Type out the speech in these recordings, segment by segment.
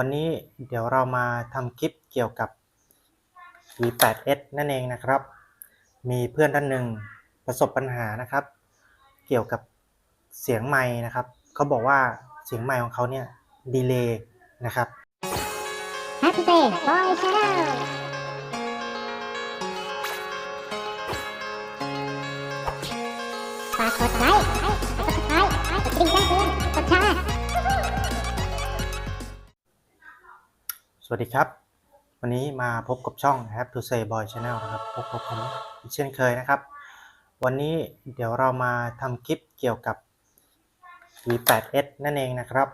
วันนี้เดี๋ยวเรามาทำคลิปเกี่ยวกับ V8S นั่นเองนะครับ มีเพื่อนท่านหนึ่งประสบปัญหานะครับ เกี่ยวกับเสียงไมค์นะครับเขาบอกว่าเสียงไมค์ของเขาเนี่ยดีเลย์นะครับ Happy Day Boy Channel ฝากกดไลค์กด subscribe กดกระดิ่งแจ้งเตือนกดแชร์ วัสดีครับ วันนี้มาพบกับช่อง Have to Say Boy Channel นะครับพบกับผมอีกเช่นเคยนะครับ วันนี้เดี๋ยวเรามาทำคลิปเกี่ยวกับ V8S นั่นเองนะครับ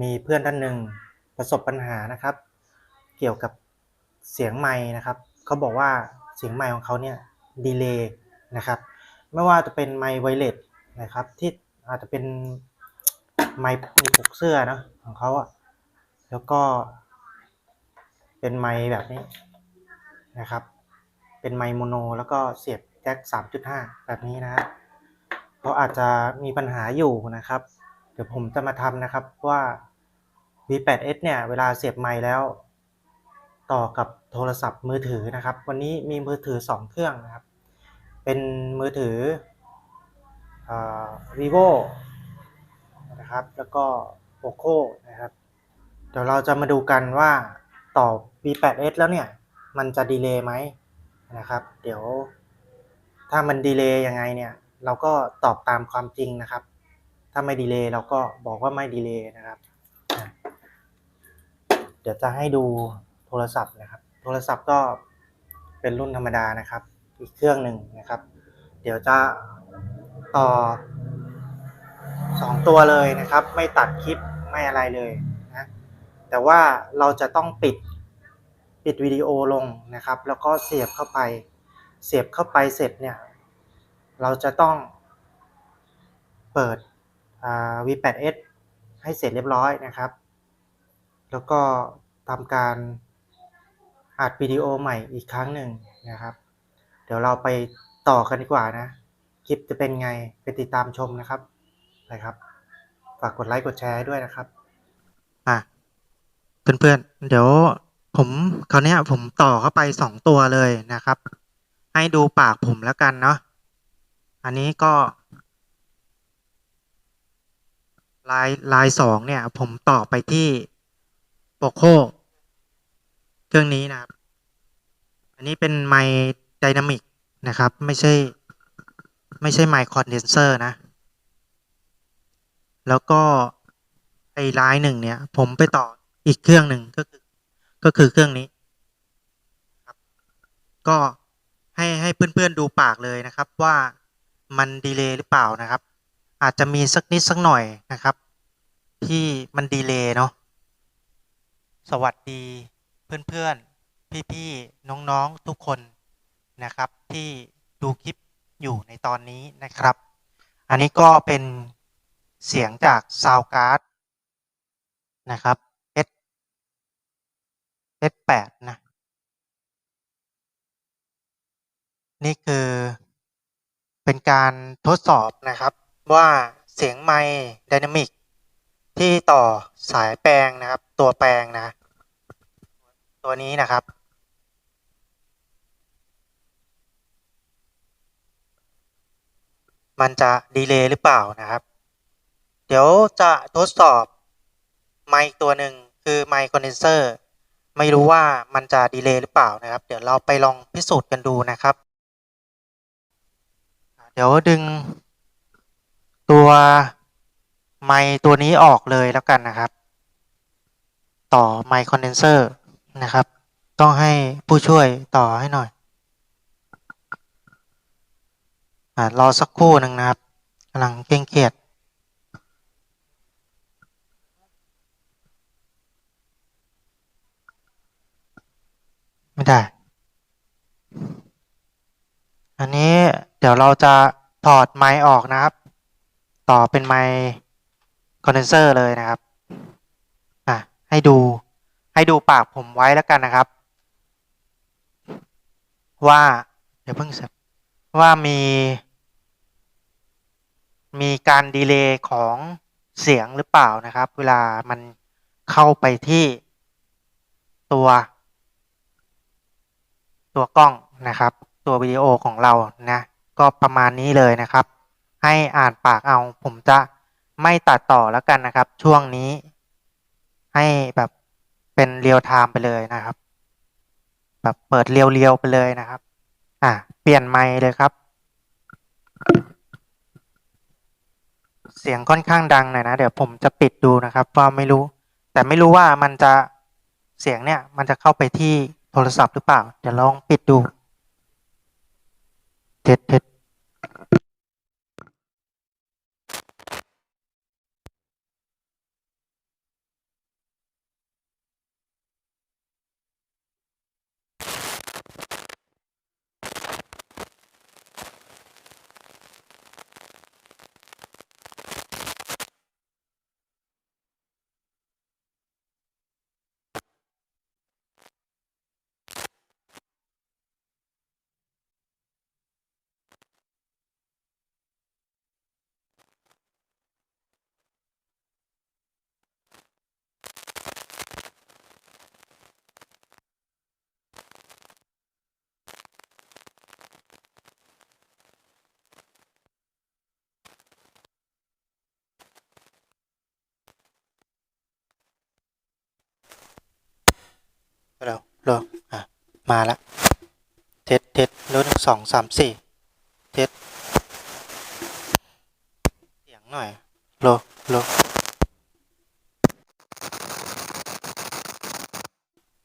มีเพื่อนท่านหนึ่งประสบปัญหานะครับ เกี่ยวกับเสียงไมค์นะครับเขาบอกว่าเสียงไมค์ของเขาเนี่ยดีเลย์นะครับไม่ว่าจะเป็นไมค์ไวเลสนะครับ ที่อาจจะเป็นไมค์มีปกเสื้อนะของเขาอะแล้วก็ เป็นไมค์แบบนี้นะครับ เป็นไมค์โมโน แล้วก็เสียบแจ็ค3.5 แบบนี้นะครับเขาอาจจะมีปัญหาอยู่นะครับ เดี๋ยวผมจะมาทำนะครับว่า V8S เนี่ยเวลาเสียบไมค์แล้ว ต่อกับโทรศัพท์มือถือนะครับ วันนี้มีมือถือ 2 เครื่องนะครับ เป็นมือถือเอ่อ vivo นะครับ แล้วก็ poco นะครับ เดี๋ยวเราจะมาดูกันว่าต่อ V8S แล้วเนี่ย มันจะดีเลย์ไหมนะครับ เดี๋ยว ถ้ามันดีเลย์ยังไงเนี่ย เราก็ตอบตามความจริงนะครับ ถ้าไม่ดีเลย์เราก็บอกว่าไม่ดีเลย์นะครับ เดี๋ยวจะให้ดูโทรศัพท์นะครับ โทรศัพท์ก็เป็นรุ่นธรรมดานะครับ อีกเครื่องหนึ่งนะครับ เดี๋ยวจะต่อสองตัวเลยนะครับ ไม่ตัดคลิปไม่อะไรเลยนะแต่ว่าเราจะต้องปิด ปิดวิดีโอลงนะครับ แล้วก็เสียบเข้าไป เสียบเข้าไปเสร็จเนี่ย เราจะต้องเปิด V8S ให้เสร็จเรียบร้อยนะครับ แล้วก็ทำการอัดวิดีโอใหม่อีกครั้งหนึ่งนะครับ เดี๋ยวเราไปต่อกันดีกว่านะ คลิปจะเป็นไงไปติดตามชมนะครับไปครับ ฝากกดไลค์กดแชร์ด้วยนะครับ อะ เพื่อนๆเดี๋ยว ผมคราวนี้ผมต่อเข้าไปสองตัวเลยนะครับ ให้ดูปากผมแล้วกันเนาะอันนี้ก็ ลายลายสองเนี่ย ผมต่อไปที่โปโคเครื่องนี้นะครับ อันนี้เป็นไมค์ไดนามิกนะครับ ไม่ใช่ ไม่ใช่ไมค์คอนเดนเซอร์นะ แล้วก็ไอ้ลายหนึ่งเนี่ย ผมไปต่ออีกเครื่องหนึ่งก็คือ ก็คือเครื่องนี้ครับก็ให้ให้เพื่อนๆดูปากเลยนะครับว่ามันดีเลย์หรือเปล่านะครับ อาจจะมีสักนิดสักหน่อยนะครับ ที่มันดีเลย์เนาะสวัสดีเพื่อนๆ พี่ๆ น้องๆ ทุกคนนะครับ ที่ดูคลิปอยู่ในตอนนี้นะครับ อันนี้ก็เป็นเสียงจากซาวการ์ดนะครับ S S8 นะ นี่คือเป็นการทดสอบนะครับว่าเสียงไมค์ไดนามิกที่ต่อสายแปลงนะครับ ตัวแปลงนะ ตัวนี้นะครับ มันจะดีเลย์หรือเปล่านะครับ เดี๋ยวจะทดสอบไมค์ตัวหนึ่งคือไมค์คอนเดนเซอร์ ไม่รู้ว่ามันจะดีเลย์หรือเปล่านะครับ เดี๋ยวเราไปลองพิสูจน์กันดูนะครับ เดี๋ยวดึง ตัวไมค์ตัวนี้ออกเลยแล้วกันนะครับ ต่อไมค์คอนเดนเซอร์นะครับ ต้องให้ผู้ช่วยต่อให้หน่อยอรอสักครู่หนึ่งนะครับกำลังเคร่งเครียด ไม่ได้ อันนี้เดี๋ยวเราจะถอดไมค์ออกนะครับ ต่อเป็นไมค์คอนเดนเซอร์เลยนะครับ อะ ให้ดู ให้ดูปากผมไว้แล้วกันนะครับ ว่า เดี๋ยวเพิ่งเสร็จว่ามี มีการดีเลย์ของเสียงหรือเปล่านะครับ เวลามันเข้าไปที่ตัว ตัวกล้องนะครับ ตัววิดีโอของเรานะก็ประมาณนี้เลยนะครับ ให้อ่านปากเอาผมจะไม่ตัดต่อแล้วกันนะครับ ช่วงนี้ ให้แบบเป็นเรียลไทม์ไปเลยนะครับ แบบเปิดเรียวๆไปเลยนะครับ อะเปลี่ยนไมค์เลยครับ เสียงค่อนข้างดังหน่อยนะ เดี๋ยวผมจะปิดดูนะครับว่าไม่รู้ แต่ไม่รู้ว่ามันจะเสียงเนี่ย มันจะเข้าไปที่ โทรศัพท์หรือเปล่า เดี๋ยวลองปิดดู เท็ดเท็ดเร็วเร็วอะ มาแล้วเท็ดเท็ดรถหนึ่งสองสามสี่เท็ดเสียงหน่อยโลโล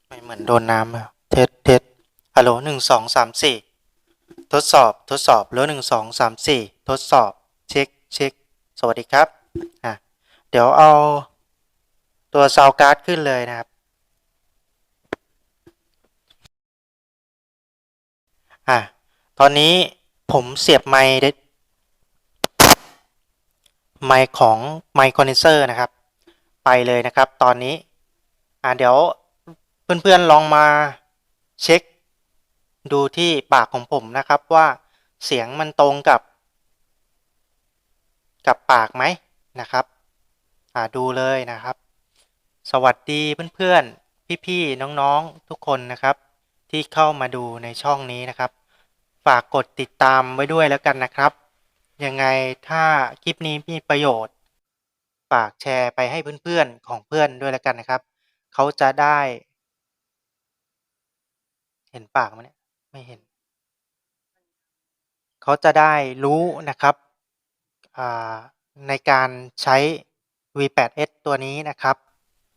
ไม่เหมือนโดนน้ำอะเท็ดเท็ดฮัลโหลหนึ่งสองสามสี่ทดสอบทดสอบรถหนึ่งสองสามสี่ทดสอบ เช็คเช็คสวัสดีครับอะเดี๋ยวเอาตัวซาวการ์ดขึ้นเลยนะครับ อะตอนนี้ผมเสียบไมค์ไมค์ของไมค์คอนเดนเซอร์นะครับ ไปเลยนะครับ ตอนนี้อะเดี๋ยวเพื่อนๆลองมาเช็ค ดูที่ปากของผมนะครับว่าเสียงมันตรงกับ กับปากไหมนะครับอ่าดูเลยนะครับ สวัสดีเพื่อนๆ พี่ๆ น้องๆ ทุกคนนะครับ ที่เข้ามาดูในช่องนี้นะครับ ฝากกดติดตามไว้ด้วยแล้วกันนะครับ ยังไงถ้าคลิปนี้มีประโยชน์ ฝากแชร์ไปให้เพื่อนๆของเพื่อนด้วยแล้วกันนะครับ เขาจะได้ เห็นปากมันเนี่ยไม่เห็น เขาจะได้รู้นะครับในการใช้ V8S ตัวนี้นะครับ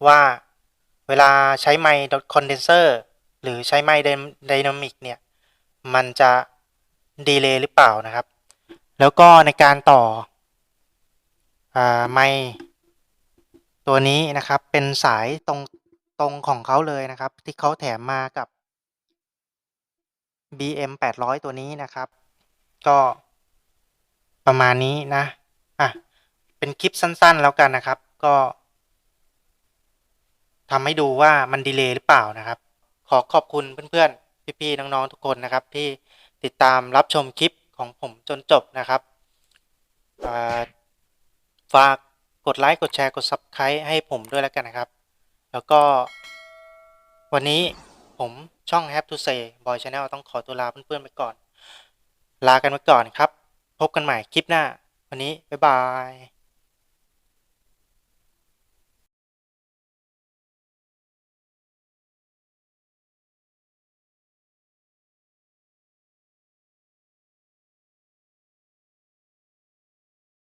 ว่าเวลาใช้ไมค์คอนเดนเซอร์ หรือใช้ไมค์ไดนามิกเนี่ยมันจะดีเลย์หรือเปล่านะครับ แล้วก็ในการต่ออไมค์ตัวนี้นะครับเป็นสายตรงตรงของเขาเลยนะครับ ที่เขาแถมมากับ BM 800 ตัวนี้นะครับ ก็ประมาณนี้นะอะเป็นคลิปสั้นๆแล้วกันนะครับ ก็ทำให้ดูว่ามันดีเลย์หรือเปล่านะครับ ขอขอบคุณเพื่อนๆ พี่ๆ น้องๆ ทุกคนนะครับ ที่ติดตามรับชมคลิปของผมจนจบนะครับ ฝากกดไลค์กดแชร์กด Subscribe ให้ผมด้วยแล้วกันนะครับ แล้วก็ วันนี้ผมช่อง Have to Say Boy Channel ต้องขอตัวลาเพื่อนๆ ไปก่อน ลากันไปก่อนครับ พบกันใหม่คลิปหน้า วันนี้ บ๊ายบาย